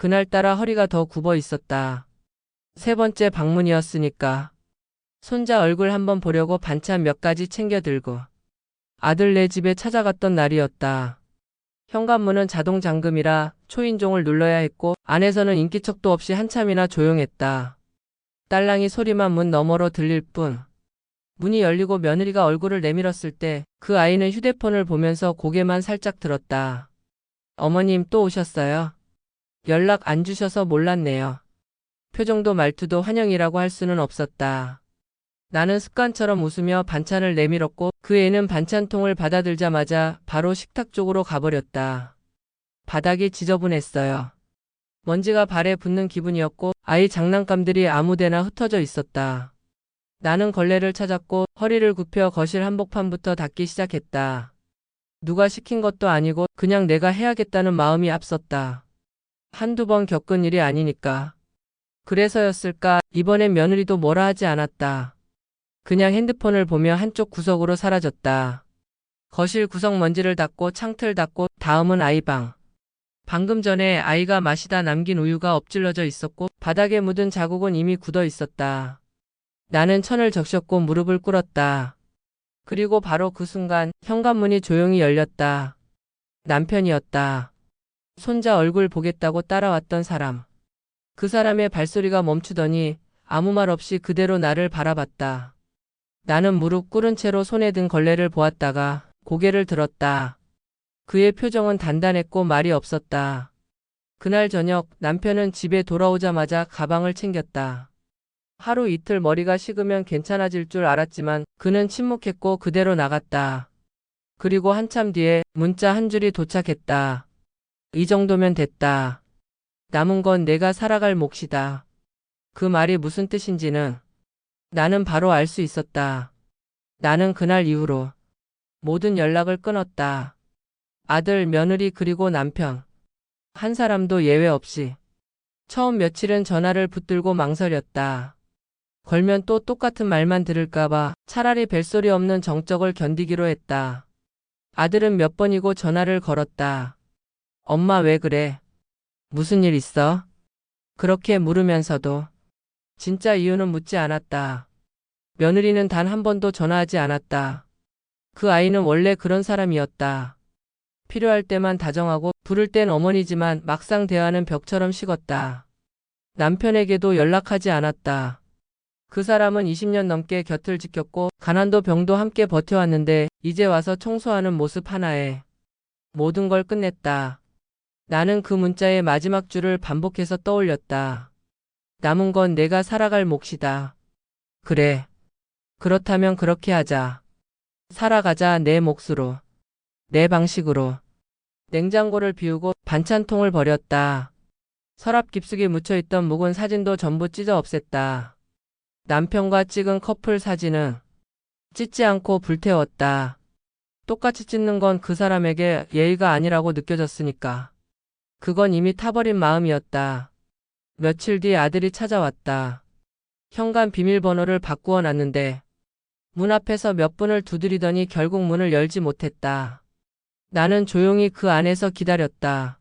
그날따라 허리가 더 굽어 있었다. 세 번째 방문이었으니까. 손자 얼굴 한번 보려고 반찬 몇 가지 챙겨 들고 아들 네 집에 찾아갔던 날이었다. 현관문은 자동 잠금이라 초인종을 눌러야 했고 안에서는 인기척도 없이 한참이나 조용했다. 딸랑이 소리만 문 너머로 들릴 뿐. 문이 열리고 며느리가 얼굴을 내밀었을 때 그 아이는 휴대폰을 보면서 고개만 살짝 들었다. 어머님 또 오셨어요? 연락 안 주셔서 몰랐네요. 표정도 말투도 환영이라고 할 수는 없었다. 나는 습관처럼 웃으며 반찬을 내밀었고 그 애는 반찬통을 받아들자마자 바로 식탁 쪽으로 가버렸다. 바닥이 지저분했어요. 먼지가 발에 붙는 기분이었고 아이 장난감들이 아무데나 흩어져 있었다. 나는 걸레를 찾았고 허리를 굽혀 거실 한복판부터 닦기 시작했다. 누가 시킨 것도 아니고 그냥 내가 해야겠다는 마음이 앞섰다. 한두 번 겪은 일이 아니니까. 그래서였을까 이번엔 며느리도 뭐라 하지 않았다. 그냥 핸드폰을 보며 한쪽 구석으로 사라졌다. 거실 구석 먼지를 닦고 창틀 닦고 다음은 아이 방. 방금 전에 아이가 마시다 남긴 우유가 엎질러져 있었고 바닥에 묻은 자국은 이미 굳어 있었다. 나는 천을 적셨고 무릎을 꿇었다. 그리고 바로 그 순간 현관문이 조용히 열렸다. 남편이었다. 손자 얼굴 보겠다고 따라왔던 사람. 그 사람의 발소리가 멈추더니 아무 말 없이 그대로 나를 바라봤다. 나는 무릎 꿇은 채로 손에 든 걸레를 보았다가 고개를 들었다. 그의 표정은 단단했고 말이 없었다. 그날 저녁 남편은 집에 돌아오자마자 가방을 챙겼다. 하루 이틀 머리가 식으면 괜찮아질 줄 알았지만 그는 침묵했고 그대로 나갔다. 그리고 한참 뒤에 문자 한 줄이 도착했다. 이 정도면 됐다. 남은 건 내가 살아갈 몫이다. 그 말이 무슨 뜻인지는 나는 바로 알 수 있었다. 나는 그날 이후로 모든 연락을 끊었다. 아들, 며느리, 그리고 남편. 한 사람도 예외 없이. 처음 며칠은 전화를 붙들고 망설였다. 걸면 또 똑같은 말만 들을까봐 차라리 벨소리 없는 정적을 견디기로 했다. 아들은 몇 번이고 전화를 걸었다. 엄마 왜 그래? 무슨 일 있어? 그렇게 물으면서도 진짜 이유는 묻지 않았다. 며느리는 단 한 번도 전화하지 않았다. 그 아이는 원래 그런 사람이었다. 필요할 때만 다정하고 부를 땐 어머니지만 막상 대화는 벽처럼 식었다. 남편에게도 연락하지 않았다. 그 사람은 20년 넘게 곁을 지켰고 가난도 병도 함께 버텨왔는데 이제 와서 청소하는 모습 하나에 모든 걸 끝냈다. 나는 그 문자의 마지막 줄을 반복해서 떠올렸다. 남은 건 내가 살아갈 몫이다. 그래. 그렇다면 그렇게 하자. 살아가자 내 몫으로. 내 방식으로. 냉장고를 비우고 반찬통을 버렸다. 서랍 깊숙이 묻혀있던 묵은 사진도 전부 찢어 없앴다. 남편과 찍은 커플 사진은 찢지 않고 불태웠다. 똑같이 찢는 건 그 사람에게 예의가 아니라고 느껴졌으니까. 그건 이미 타버린 마음이었다. 며칠 뒤 아들이 찾아왔다. 현관 비밀번호를 바꾸어 놨는데 문 앞에서 몇 분을 두드리더니 결국 문을 열지 못했다. 나는 조용히 그 안에서 기다렸다.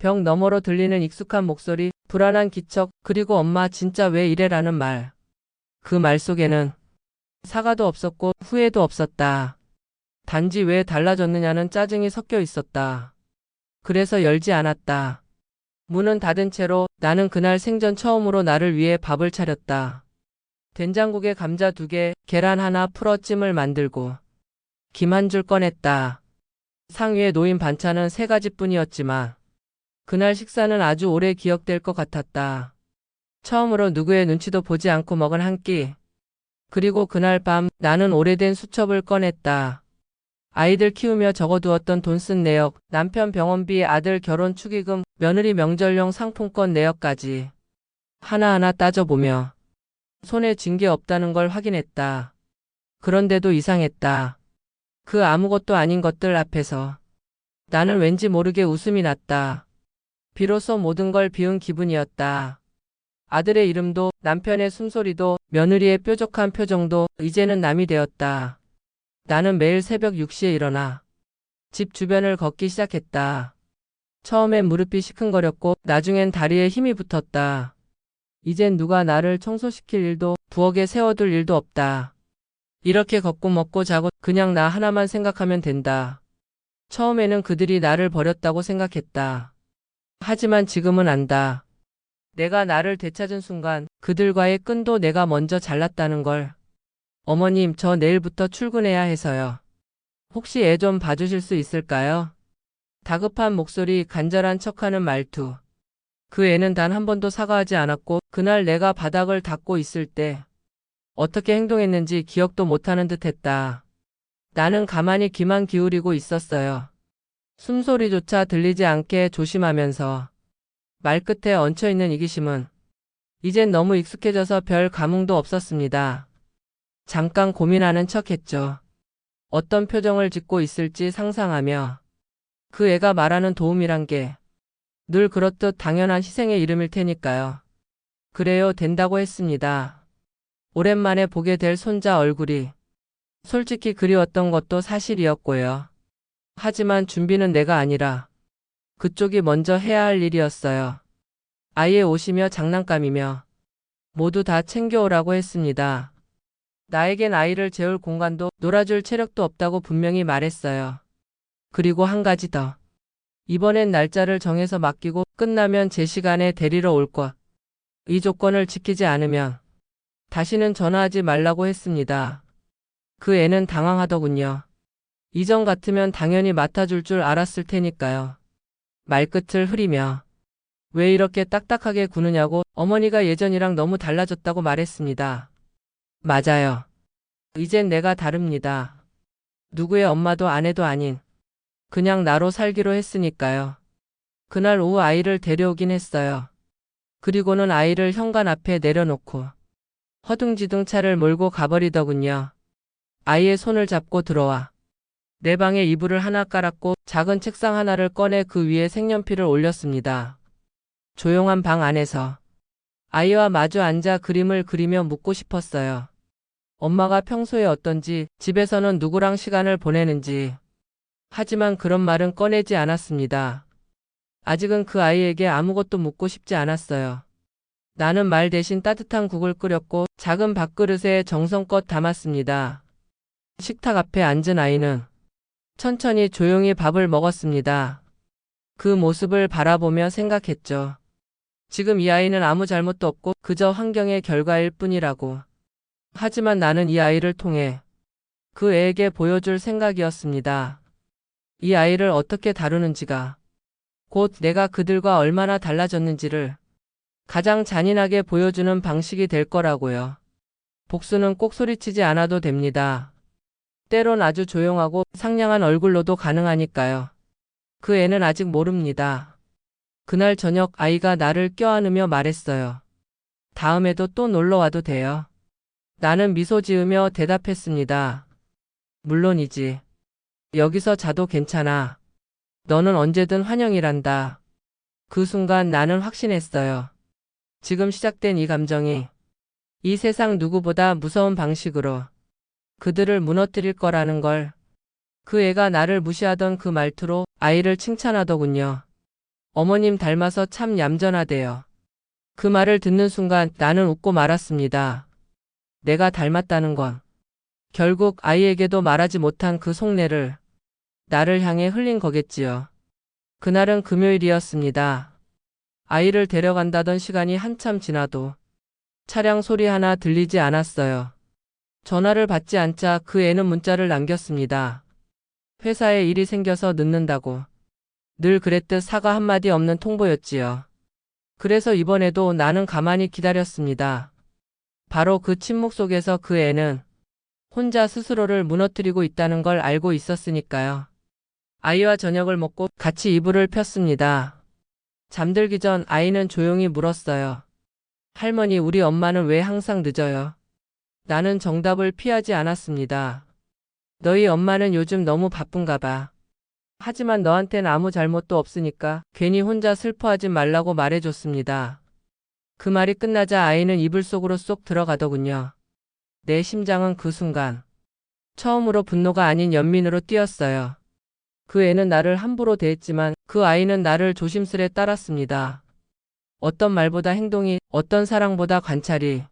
벽 너머로 들리는 익숙한 목소리, 불안한 기척, 그리고 엄마 진짜 왜 이래라는 말. 그 말 속에는 사과도 없었고 후회도 없었다. 단지 왜 달라졌느냐는 짜증이 섞여 있었다. 그래서 열지 않았다. 문은 닫은 채로 나는 그날 생전 처음으로 나를 위해 밥을 차렸다. 된장국에 감자 두 개, 계란 하나 풀어 찜을 만들고 김 한 줄 꺼냈다. 상 위에 놓인 반찬은 세 가지뿐이었지만 그날 식사는 아주 오래 기억될 것 같았다. 처음으로 누구의 눈치도 보지 않고 먹은 한 끼. 그리고 그날 밤 나는 오래된 수첩을 꺼냈다. 아이들 키우며 적어두었던 돈 쓴 내역, 남편 병원비, 아들 결혼 축의금, 며느리 명절용 상품권 내역까지 하나하나 따져보며 손에 쥔 게 없다는 걸 확인했다. 그런데도 이상했다. 그 아무것도 아닌 것들 앞에서 나는 왠지 모르게 웃음이 났다. 비로소 모든 걸 비운 기분이었다. 아들의 이름도 남편의 숨소리도 며느리의 뾰족한 표정도 이제는 남이 되었다. 나는 매일 새벽 6시에 일어나 집 주변을 걷기 시작했다. 처음엔 무릎이 시큰거렸고 나중엔 다리에 힘이 붙었다. 이젠 누가 나를 청소시킬 일도 부엌에 세워둘 일도 없다. 이렇게 걷고 먹고 자고 그냥 나 하나만 생각하면 된다. 처음에는 그들이 나를 버렸다고 생각했다. 하지만 지금은 안다. 내가 나를 되찾은 순간 그들과의 끈도 내가 먼저 잘랐다는 걸. 어머님, 저 내일부터 출근해야 해서요. 혹시 애 좀 봐주실 수 있을까요? 다급한 목소리, 간절한 척하는 말투. 그 애는 단 한 번도 사과하지 않았고, 그날 내가 바닥을 닦고 있을 때, 어떻게 행동했는지 기억도 못하는 듯 했다. 나는 가만히 귀만 기울이고 있었어요. 숨소리조차 들리지 않게 조심하면서, 말끝에 얹혀있는 이기심은, 이젠 너무 익숙해져서 별 감흥도 없었습니다. 잠깐 고민하는 척 했죠. 어떤 표정을 짓고 있을지 상상하며 그 애가 말하는 도움이란 게 늘 그렇듯 당연한 희생의 이름일 테니까요. 그래요, 된다고 했습니다. 오랜만에 보게 될 손자 얼굴이 솔직히 그리웠던 것도 사실이었고요. 하지만 준비는 내가 아니라 그쪽이 먼저 해야 할 일이었어요. 아이의 옷이며 장난감이며 모두 다 챙겨오라고 했습니다. 나에겐 아이를 재울 공간도 놀아줄 체력도 없다고 분명히 말했어요. 그리고 한 가지 더. 이번엔 날짜를 정해서 맡기고 끝나면 제 시간에 데리러 올 것. 이 조건을 지키지 않으면 다시는 전화하지 말라고 했습니다. 그 애는 당황하더군요. 이전 같으면 당연히 맡아줄 줄 알았을 테니까요. 말끝을 흐리며 왜 이렇게 딱딱하게 구느냐고 어머니가 예전이랑 너무 달라졌다고 말했습니다. 맞아요. 이젠 내가 다릅니다. 누구의 엄마도 아내도 아닌 그냥 나로 살기로 했으니까요. 그날 오후 아이를 데려오긴 했어요. 그리고는 아이를 현관 앞에 내려놓고 허둥지둥 차를 몰고 가버리더군요. 아이의 손을 잡고 들어와 내 방에 이불을 하나 깔았고 작은 책상 하나를 꺼내 그 위에 색연필을 올렸습니다. 조용한 방 안에서 아이와 마주 앉아 그림을 그리며 묻고 싶었어요. 엄마가 평소에 어떤지, 집에서는 누구랑 시간을 보내는지. 하지만 그런 말은 꺼내지 않았습니다. 아직은 그 아이에게 아무것도 묻고 싶지 않았어요. 나는 말 대신 따뜻한 국을 끓였고 작은 밥그릇에 정성껏 담았습니다. 식탁 앞에 앉은 아이는 천천히 조용히 밥을 먹었습니다. 그 모습을 바라보며 생각했죠. 지금 이 아이는 아무 잘못도 없고 그저 환경의 결과일 뿐이라고. 하지만 나는 이 아이를 통해 그 애에게 보여줄 생각이었습니다. 이 아이를 어떻게 다루는지가 곧 내가 그들과 얼마나 달라졌는지를 가장 잔인하게 보여주는 방식이 될 거라고요. 복수는 꼭 소리치지 않아도 됩니다. 때론 아주 조용하고 상냥한 얼굴로도 가능하니까요. 그 애는 아직 모릅니다. 그날 저녁 아이가 나를 껴안으며 말했어요. 다음에도 또 놀러 와도 돼요. 나는 미소 지으며 대답했습니다. 물론이지. 여기서 자도 괜찮아. 너는 언제든 환영이란다. 그 순간 나는 확신했어요. 지금 시작된 이 감정이 이 세상 누구보다 무서운 방식으로 그들을 무너뜨릴 거라는 걸. 그 애가 나를 무시하던 그 말투로 아이를 칭찬하더군요. 어머님 닮아서 참 얌전하대요. 그 말을 듣는 순간 나는 웃고 말았습니다. 내가 닮았다는 건 결국 아이에게도 말하지 못한 그 속내를 나를 향해 흘린 거겠지요. 그날은 금요일이었습니다. 아이를 데려간다던 시간이 한참 지나도 차량 소리 하나 들리지 않았어요. 전화를 받지 않자 그 애는 문자를 남겼습니다. 회사에 일이 생겨서 늦는다고. 늘 그랬듯 사과 한마디 없는 통보였지요. 그래서 이번에도 나는 가만히 기다렸습니다. 바로 그 침묵 속에서 그 애는 혼자 스스로를 무너뜨리고 있다는 걸 알고 있었으니까요. 아이와 저녁을 먹고 같이 이불을 폈습니다. 잠들기 전 아이는 조용히 물었어요. 할머니, 우리 엄마는 왜 항상 늦어요? 나는 정답을 피하지 않았습니다. 너희 엄마는 요즘 너무 바쁜가 봐. 하지만 너한텐 아무 잘못도 없으니까 괜히 혼자 슬퍼하지 말라고 말해줬습니다. 그 말이 끝나자 아이는 이불 속으로 쏙 들어가더군요. 내 심장은 그 순간 처음으로 분노가 아닌 연민으로 뛰었어요. 그 애는 나를 함부로 대했지만 그 아이는 나를 조심스레 따랐습니다. 어떤 말보다 행동이, 어떤 사랑보다 관찰이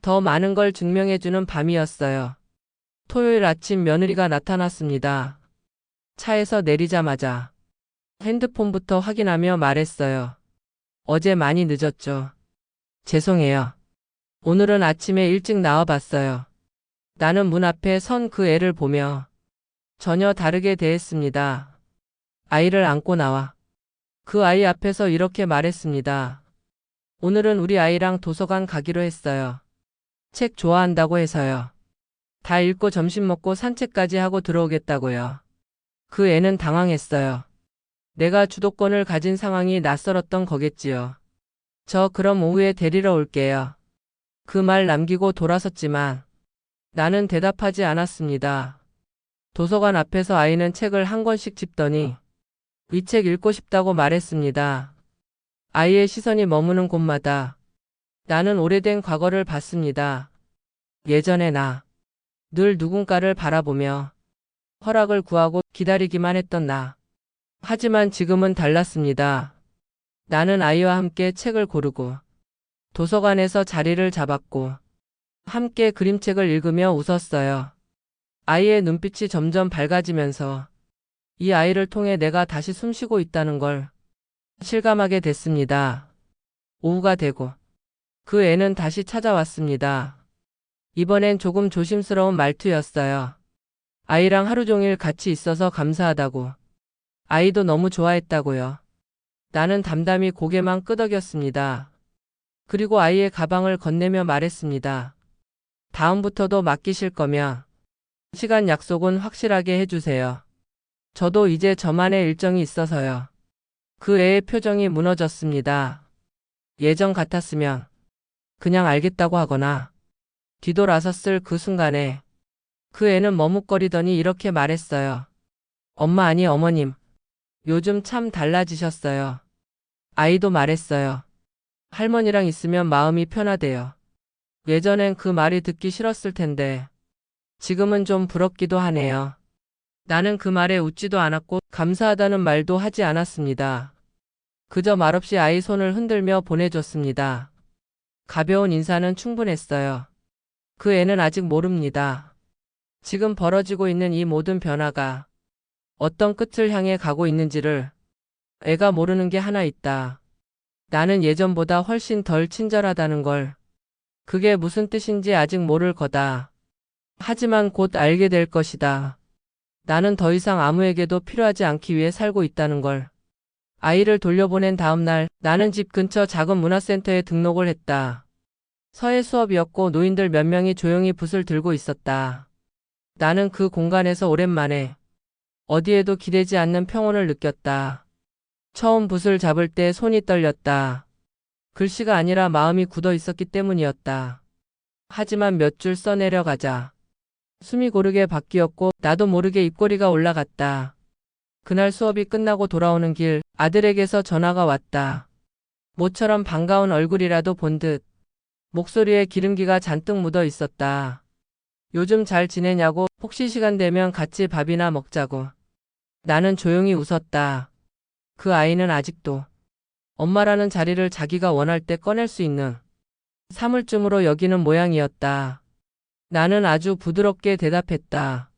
더 많은 걸 증명해주는 밤이었어요. 토요일 아침 며느리가 나타났습니다. 차에서 내리자마자 핸드폰부터 확인하며 말했어요. 어제 많이 늦었죠. 죄송해요. 오늘은 아침에 일찍 나와봤어요. 나는 문 앞에 선 그 애를 보며 전혀 다르게 대했습니다. 아이를 안고 나와. 그 아이 앞에서 이렇게 말했습니다. 오늘은 우리 아이랑 도서관 가기로 했어요. 책 좋아한다고 해서요. 다 읽고 점심 먹고 산책까지 하고 들어오겠다고요. 그 애는 당황했어요. 내가 주도권을 가진 상황이 낯설었던 거겠지요. 저 그럼 오후에 데리러 올게요. 그 말 남기고 돌아섰지만 나는 대답하지 않았습니다. 도서관 앞에서 아이는 책을 한 권씩 집더니 이 책 읽고 싶다고 말했습니다. 아이의 시선이 머무는 곳마다 나는 오래된 과거를 봤습니다. 예전에 나늘 누군가를 바라보며 허락을 구하고 기다리기만 했던 나. 하지만 지금은 달랐습니다. 나는 아이와 함께 책을 고르고 도서관에서 자리를 잡았고 함께 그림책을 읽으며 웃었어요. 아이의 눈빛이 점점 밝아지면서 이 아이를 통해 내가 다시 숨쉬고 있다는 걸 실감하게 됐습니다. 오후가 되고 그 애는 다시 찾아왔습니다. 이번엔 조금 조심스러운 말투였어요. 아이랑 하루 종일 같이 있어서 감사하다고. 아이도 너무 좋아했다고요. 나는 담담히 고개만 끄덕였습니다. 그리고 아이의 가방을 건네며 말했습니다. 다음부터도 맡기실 거면 시간 약속은 확실하게 해주세요. 저도 이제 저만의 일정이 있어서요. 그 애의 표정이 무너졌습니다. 예전 같았으면 그냥 알겠다고 하거나 뒤돌아섰을 그 순간에 그 애는 머뭇거리더니 이렇게 말했어요. 엄마 아니 어머님. 요즘 참 달라지셨어요. 아이도 말했어요. 할머니랑 있으면 마음이 편하대요. 예전엔 그 말이 듣기 싫었을 텐데 지금은 좀 부럽기도 하네요. 나는 그 말에 웃지도 않았고 감사하다는 말도 하지 않았습니다. 그저 말없이 아이 손을 흔들며 보내줬습니다. 가벼운 인사는 충분했어요. 그 애는 아직 모릅니다. 지금 벌어지고 있는 이 모든 변화가 어떤 끝을 향해 가고 있는지를 애가 모르는 게 하나 있다. 나는 예전보다 훨씬 덜 친절하다는 걸. 그게 무슨 뜻인지 아직 모를 거다. 하지만 곧 알게 될 것이다. 나는 더 이상 아무에게도 필요하지 않기 위해 살고 있다는 걸. 아이를 돌려보낸 다음 날 나는 집 근처 작은 문화센터에 등록을 했다. 서예 수업이었고 노인들 몇 명이 조용히 붓을 들고 있었다. 나는 그 공간에서 오랜만에 어디에도 기대지 않는 평온을 느꼈다. 처음 붓을 잡을 때 손이 떨렸다. 글씨가 아니라 마음이 굳어 있었기 때문이었다. 하지만 몇 줄 써내려가자. 숨이 고르게 바뀌었고 나도 모르게 입꼬리가 올라갔다. 그날 수업이 끝나고 돌아오는 길 아들에게서 전화가 왔다. 모처럼 반가운 얼굴이라도 본 듯 목소리에 기름기가 잔뜩 묻어 있었다. 요즘 잘 지내냐고 혹시 시간 되면 같이 밥이나 먹자고. 나는 조용히 웃었다. 그 아이는 아직도 엄마라는 자리를 자기가 원할 때 꺼낼 수 있는 사물쯤으로 여기는 모양이었다. 나는 아주 부드럽게 대답했다.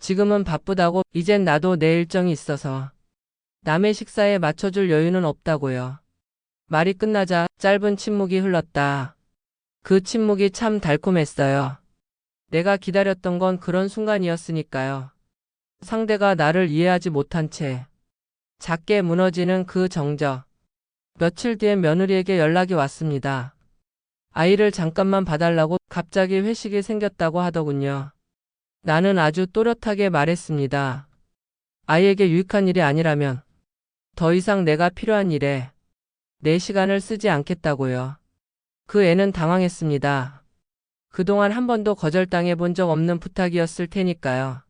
지금은 바쁘다고 이젠 나도 내 일정이 있어서 남의 식사에 맞춰줄 여유는 없다고요. 말이 끝나자 짧은 침묵이 흘렀다. 그 침묵이 참 달콤했어요. 내가 기다렸던 건 그런 순간이었으니까요. 상대가 나를 이해하지 못한 채 작게 무너지는 그 정적. 며칠 뒤에 며느리에게 연락이 왔습니다. 아이를 잠깐만 봐달라고 갑자기 회식이 생겼다고 하더군요. 나는 아주 또렷하게 말했습니다. 아이에게 유익한 일이 아니라면 더 이상 내가 필요한 일에 내 시간을 쓰지 않겠다고요. 그 애는 당황했습니다. 그동안 한 번도 거절당해 본 적 없는 부탁이었을 테니까요.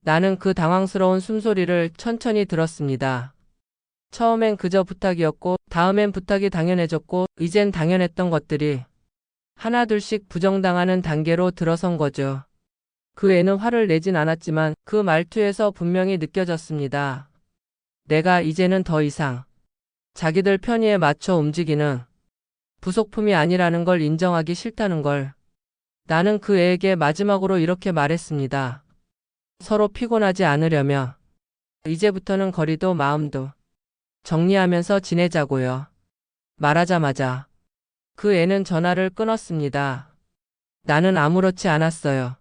나는 그 당황스러운 숨소리를 천천히 들었습니다. 처음엔 그저 부탁이었고, 다음엔 부탁이 당연해졌고, 이젠 당연했던 것들이 하나둘씩 부정당하는 단계로 들어선 거죠. 그 애는 화를 내진 않았지만 그 말투에서 분명히 느껴졌습니다. 내가 이제는 더 이상 자기들 편의에 맞춰 움직이는 부속품이 아니라는 걸 인정하기 싫다는 걸. 나는 그 애에게 마지막으로 이렇게 말했습니다. 서로 피곤하지 않으려면 이제부터는 거리도 마음도 정리하면서 지내자고요. 말하자마자 그 애는 전화를 끊었습니다. 나는 아무렇지 않았어요.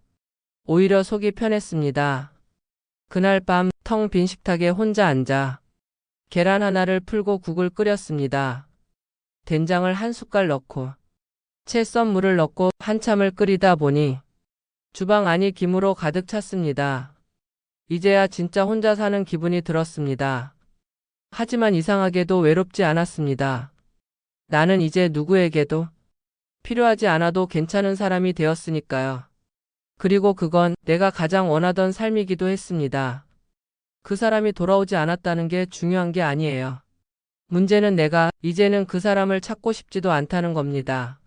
오히려 속이 편했습니다. 그날 밤 텅 빈 식탁에 혼자 앉아 계란 하나를 풀고 국을 끓였습니다. 된장을 한 숟갈 넣고 채썬 물을 넣고 한참을 끓이다 보니 주방 안이 김으로 가득 찼습니다. 이제야 진짜 혼자 사는 기분이 들었습니다. 하지만 이상하게도 외롭지 않았습니다. 나는 이제 누구에게도 필요하지 않아도 괜찮은 사람이 되었으니까요. 그리고 그건 내가 가장 원하던 삶이기도 했습니다. 그 사람이 돌아오지 않았다는 게 중요한 게 아니에요. 문제는 내가 이제는 그 사람을 찾고 싶지도 않다는 겁니다.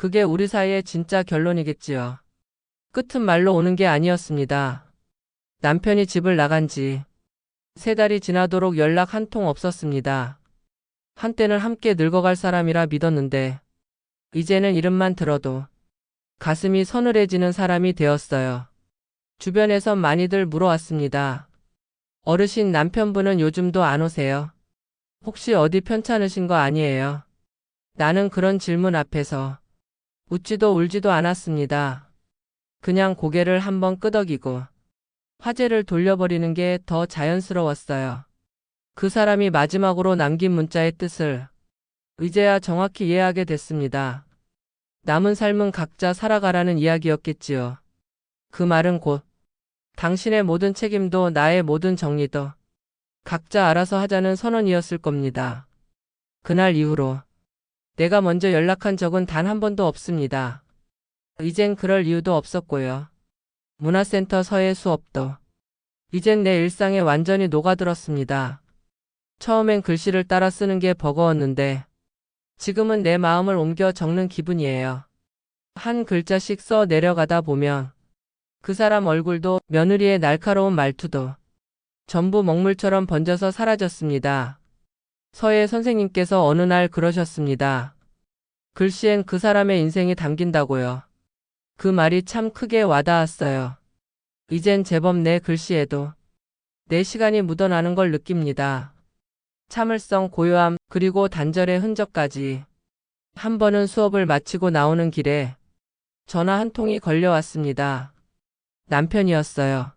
그게 우리 사이의 진짜 결론이겠지요. 끝은 말로 오는 게 아니었습니다. 남편이 집을 나간 지 세 달이 지나도록 연락 한 통 없었습니다. 한때는 함께 늙어갈 사람이라 믿었는데 이제는 이름만 들어도 가슴이 서늘해지는 사람이 되었어요. 주변에선 많이들 물어왔습니다. 어르신 남편분은 요즘도 안 오세요? 혹시 어디 편찮으신 거 아니에요? 나는 그런 질문 앞에서 웃지도 울지도 않았습니다. 그냥 고개를 한번 끄덕이고 화제를 돌려버리는 게 더 자연스러웠어요. 그 사람이 마지막으로 남긴 문자의 뜻을 이제야 정확히 이해하게 됐습니다. 남은 삶은 각자 살아가라는 이야기였겠지요. 그 말은 곧 당신의 모든 책임도 나의 모든 정리도 각자 알아서 하자는 선언이었을 겁니다. 그날 이후로 내가 먼저 연락한 적은 단 한 번도 없습니다. 이젠 그럴 이유도 없었고요. 문화센터 서예 수업도 이젠 내 일상에 완전히 녹아들었습니다. 처음엔 글씨를 따라 쓰는 게 버거웠는데 지금은 내 마음을 옮겨 적는 기분이에요. 한 글자씩 써 내려가다 보면 그 사람 얼굴도 며느리의 날카로운 말투도 전부 먹물처럼 번져서 사라졌습니다. 서예 선생님께서 어느 날 그러셨습니다. 글씨엔 그 사람의 인생이 담긴다고요. 그 말이 참 크게 와닿았어요. 이젠 제법 내 글씨에도 내 시간이 묻어나는 걸 느낍니다. 참을성, 고요함, 그리고 단절의 흔적까지. 한 번은 수업을 마치고 나오는 길에 전화 한 통이 걸려왔습니다. 남편이었어요.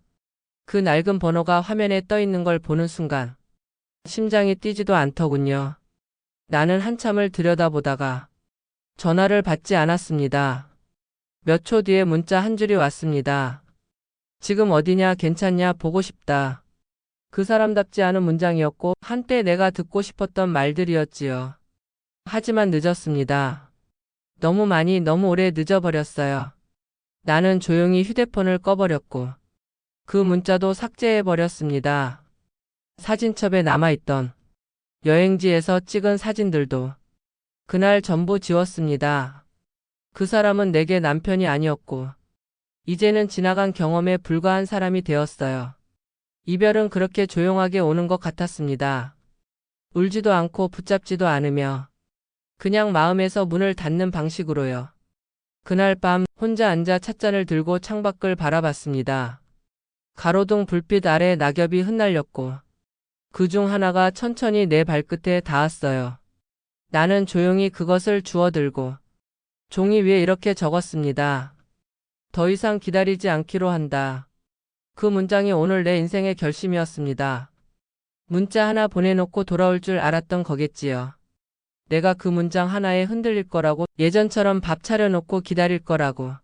그 낡은 번호가 화면에 떠 있는 걸 보는 순간 심장이 뛰지도 않더군요. 나는 한참을 들여다보다가 전화를 받지 않았습니다. 몇 초 뒤에 문자 한 줄이 왔습니다. 지금 어디냐 괜찮냐 보고 싶다. 그 사람답지 않은 문장이었고 한때 내가 듣고 싶었던 말들이었지요. 하지만 늦었습니다. 너무 많이 너무 오래 늦어버렸어요. 나는 조용히 휴대폰을 꺼버렸고 그 문자도 삭제해버렸습니다. 사진첩에 남아있던 여행지에서 찍은 사진들도 그날 전부 지웠습니다. 그 사람은 내게 남편이 아니었고 이제는 지나간 경험에 불과한 사람이 되었어요. 이별은 그렇게 조용하게 오는 것 같았습니다. 울지도 않고 붙잡지도 않으며 그냥 마음에서 문을 닫는 방식으로요. 그날 밤 혼자 앉아 찻잔을 들고 창밖을 바라봤습니다. 가로등 불빛 아래 낙엽이 흩날렸고 그 중 하나가 천천히 내 발끝에 닿았어요. 나는 조용히 그것을 주워들고 종이 위에 이렇게 적었습니다. 더 이상 기다리지 않기로 한다. 그 문장이 오늘 내 인생의 결심이었습니다. 문자 하나 보내놓고 돌아올 줄 알았던 거겠지요. 내가 그 문장 하나에 흔들릴 거라고 예전처럼 밥 차려놓고 기다릴 거라고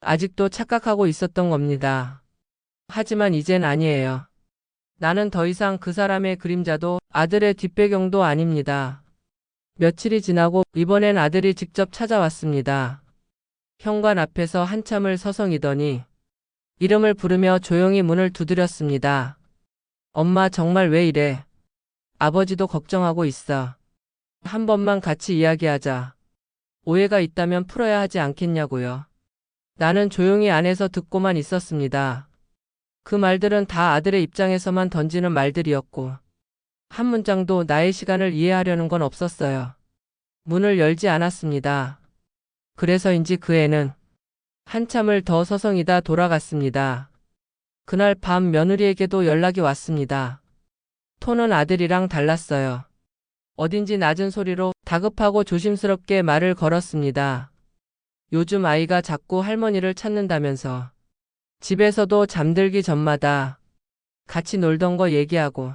아직도 착각하고 있었던 겁니다. 하지만 이젠 아니에요. 나는 더 이상 그 사람의 그림자도 아들의 뒷배경도 아닙니다. 며칠이 지나고 이번엔 아들이 직접 찾아왔습니다. 현관 앞에서 한참을 서성이더니 이름을 부르며 조용히 문을 두드렸습니다. 엄마 정말 왜 이래? 아버지도 걱정하고 있어. 한 번만 같이 이야기하자. 오해가 있다면 풀어야 하지 않겠냐고요. 나는 조용히 안에서 듣고만 있었습니다. 그 말들은 다 아들의 입장에서만 던지는 말들이었고, 한 문장도 나의 시간을 이해하려는 건 없었어요. 문을 열지 않았습니다. 그래서인지 그 애는 한참을 더 서성이다 돌아갔습니다. 그날 밤 며느리에게도 연락이 왔습니다. 톤은 아들이랑 달랐어요. 어딘지 낮은 소리로 다급하고 조심스럽게 말을 걸었습니다. 요즘 아이가 자꾸 할머니를 찾는다면서 집에서도 잠들기 전마다 같이 놀던 거 얘기하고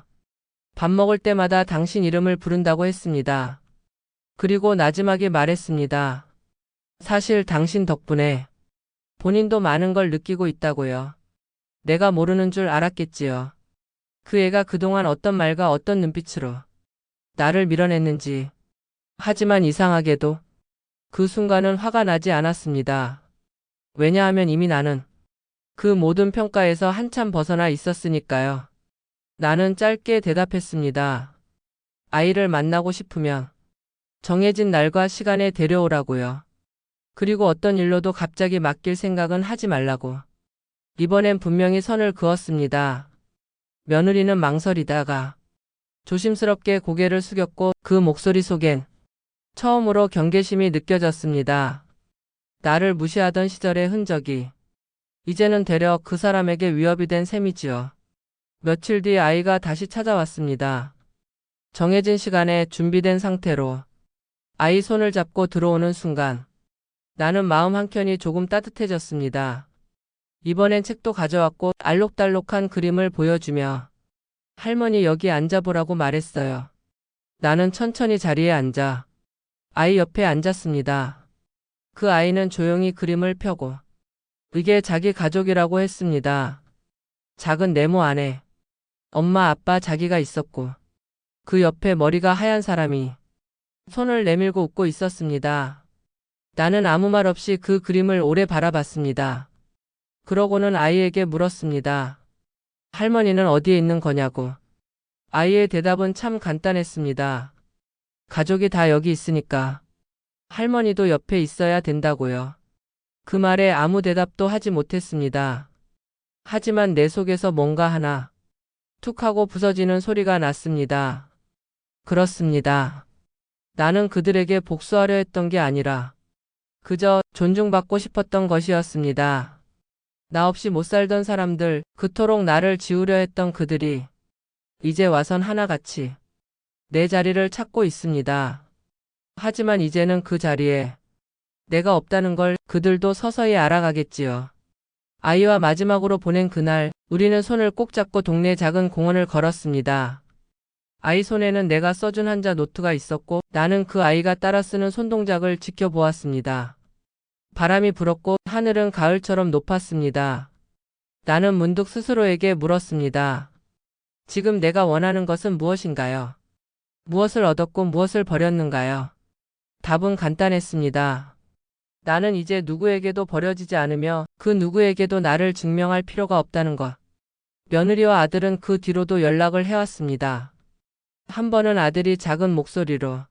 밥 먹을 때마다 당신 이름을 부른다고 했습니다. 그리고 나지막에 말했습니다. 사실 당신 덕분에 본인도 많은 걸 느끼고 있다고요. 내가 모르는 줄 알았겠지요. 그 애가 그동안 어떤 말과 어떤 눈빛으로 나를 밀어냈는지. 하지만 이상하게도 그 순간은 화가 나지 않았습니다. 왜냐하면 이미 나는 그 모든 평가에서 한참 벗어나 있었으니까요. 나는 짧게 대답했습니다. 아이를 만나고 싶으면 정해진 날과 시간에 데려오라고요. 그리고 어떤 일로도 갑자기 맡길 생각은 하지 말라고. 이번엔 분명히 선을 그었습니다. 며느리는 망설이다가 조심스럽게 고개를 숙였고 그 목소리 속엔 처음으로 경계심이 느껴졌습니다. 나를 무시하던 시절의 흔적이 이제는 되려 그 사람에게 위협이 된 셈이지요. 며칠 뒤 아이가 다시 찾아왔습니다. 정해진 시간에 준비된 상태로 아이 손을 잡고 들어오는 순간 나는 마음 한켠이 조금 따뜻해졌습니다. 이번엔 책도 가져왔고 알록달록한 그림을 보여주며 할머니 여기 앉아보라고 말했어요. 나는 천천히 자리에 앉아 아이 옆에 앉았습니다. 그 아이는 조용히 그림을 펴고 이게 자기 가족이라고 했습니다. 작은 네모 안에 엄마 아빠 자기가 있었고 그 옆에 머리가 하얀 사람이 손을 내밀고 웃고 있었습니다. 나는 아무 말 없이 그 그림을 오래 바라봤습니다. 그러고는 아이에게 물었습니다. 할머니는 어디에 있는 거냐고. 아이의 대답은 참 간단했습니다. 가족이 다 여기 있으니까 할머니도 옆에 있어야 된다고요. 그 말에 아무 대답도 하지 못했습니다. 하지만 내 속에서 뭔가 하나 툭 하고 부서지는 소리가 났습니다. 그렇습니다. 나는 그들에게 복수하려 했던 게 아니라 그저 존중받고 싶었던 것이었습니다. 나 없이 못 살던 사람들, 그토록 나를 지우려 했던 그들이 이제 와선 하나같이 내 자리를 찾고 있습니다. 하지만 이제는 그 자리에 내가 없다는 걸 그들도 서서히 알아가겠지요. 아이와 마지막으로 보낸 그날, 우리는 손을 꼭 잡고 동네 작은 공원을 걸었습니다. 아이 손에는 내가 써준 한자 노트가 있었고 나는 그 아이가 따라 쓰는 손동작을 지켜보았습니다. 바람이 불었고 하늘은 가을처럼 높았습니다. 나는 문득 스스로에게 물었습니다. 지금 내가 원하는 것은 무엇인가요? 무엇을 얻었고 무엇을 버렸는가요? 답은 간단했습니다. 나는 이제 누구에게도 버려지지 않으며 그 누구에게도 나를 증명할 필요가 없다는 것. 며느리와 아들은 그 뒤로도 연락을 해왔습니다. 한 번은 아들이 작은 목소리로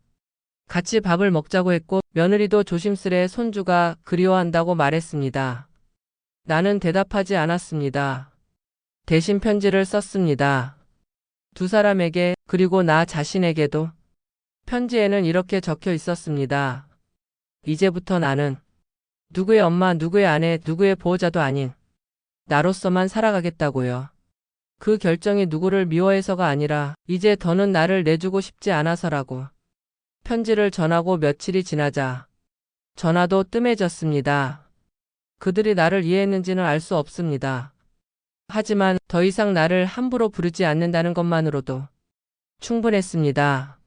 같이 밥을 먹자고 했고 며느리도 조심스레 손주가 그리워한다고 말했습니다. 나는 대답하지 않았습니다. 대신 편지를 썼습니다. 두 사람에게 그리고 나 자신에게도 편지에는 이렇게 적혀 있었습니다. 이제부터 나는 누구의 엄마, 누구의 아내, 누구의 보호자도 아닌 나로서만 살아가겠다고요. 그 결정이 누구를 미워해서가 아니라 이제 더는 나를 내주고 싶지 않아서라고. 편지를 전하고 며칠이 지나자 전화도 뜸해졌습니다. 그들이 나를 이해했는지는 알 수 없습니다. 하지만 더 이상 나를 함부로 부르지 않는다는 것만으로도 충분했습니다.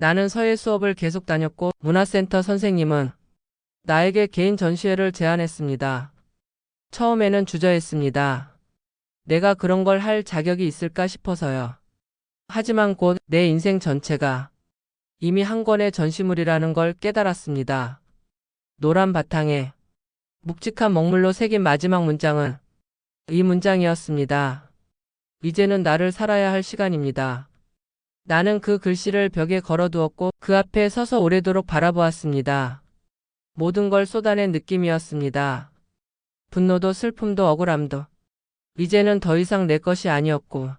나는 서예 수업을 계속 다녔고 문화센터 선생님은 나에게 개인 전시회를 제안했습니다. 처음에는 주저했습니다. 내가 그런 걸 할 자격이 있을까 싶어서요. 하지만 곧 내 인생 전체가 이미 한 권의 전시물이라는 걸 깨달았습니다. 노란 바탕에 묵직한 먹물로 새긴 마지막 문장은 이 문장이었습니다. 이제는 나를 살아야 할 시간입니다. 나는 그 글씨를 벽에 걸어두었고 그 앞에 서서 오래도록 바라보았습니다. 모든 걸 쏟아낸 느낌이었습니다. 분노도 슬픔도 억울함도 이제는 더 이상 내 것이 아니었고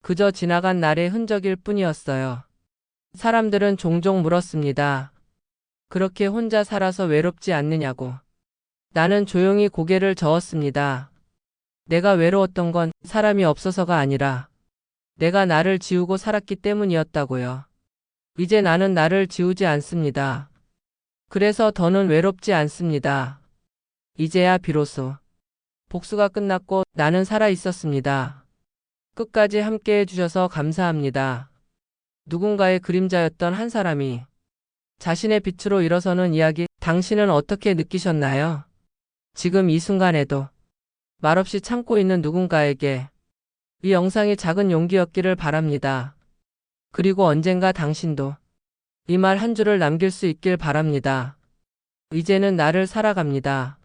그저 지나간 날의 흔적일 뿐이었어요. 사람들은 종종 물었습니다. 그렇게 혼자 살아서 외롭지 않느냐고. 나는 조용히 고개를 저었습니다. 내가 외로웠던 건 사람이 없어서가 아니라 내가 나를 지우고 살았기 때문이었다고요. 이제 나는 나를 지우지 않습니다. 그래서 더는 외롭지 않습니다. 이제야 비로소 복수가 끝났고 나는 살아 있었습니다. 끝까지 함께 해주셔서 감사합니다. 누군가의 그림자였던 한 사람이 자신의 빛으로 일어서는 이야기 당신은 어떻게 느끼셨나요? 지금 이 순간에도 말없이 참고 있는 누군가에게 이 영상이 작은 용기였기를 바랍니다. 그리고 언젠가 당신도 이 말 한 줄을 남길 수 있길 바랍니다. 이제는 나를 살아갑니다.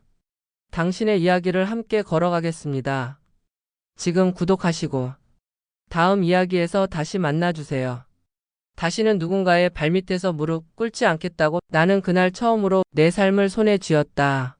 당신의 이야기를 함께 걸어가겠습니다. 지금 구독하시고 다음 이야기에서 다시 만나주세요. 다시는 누군가의 발밑에서 무릎 꿇지 않겠다고 나는 그날 처음으로 내 삶을 손에 쥐었다.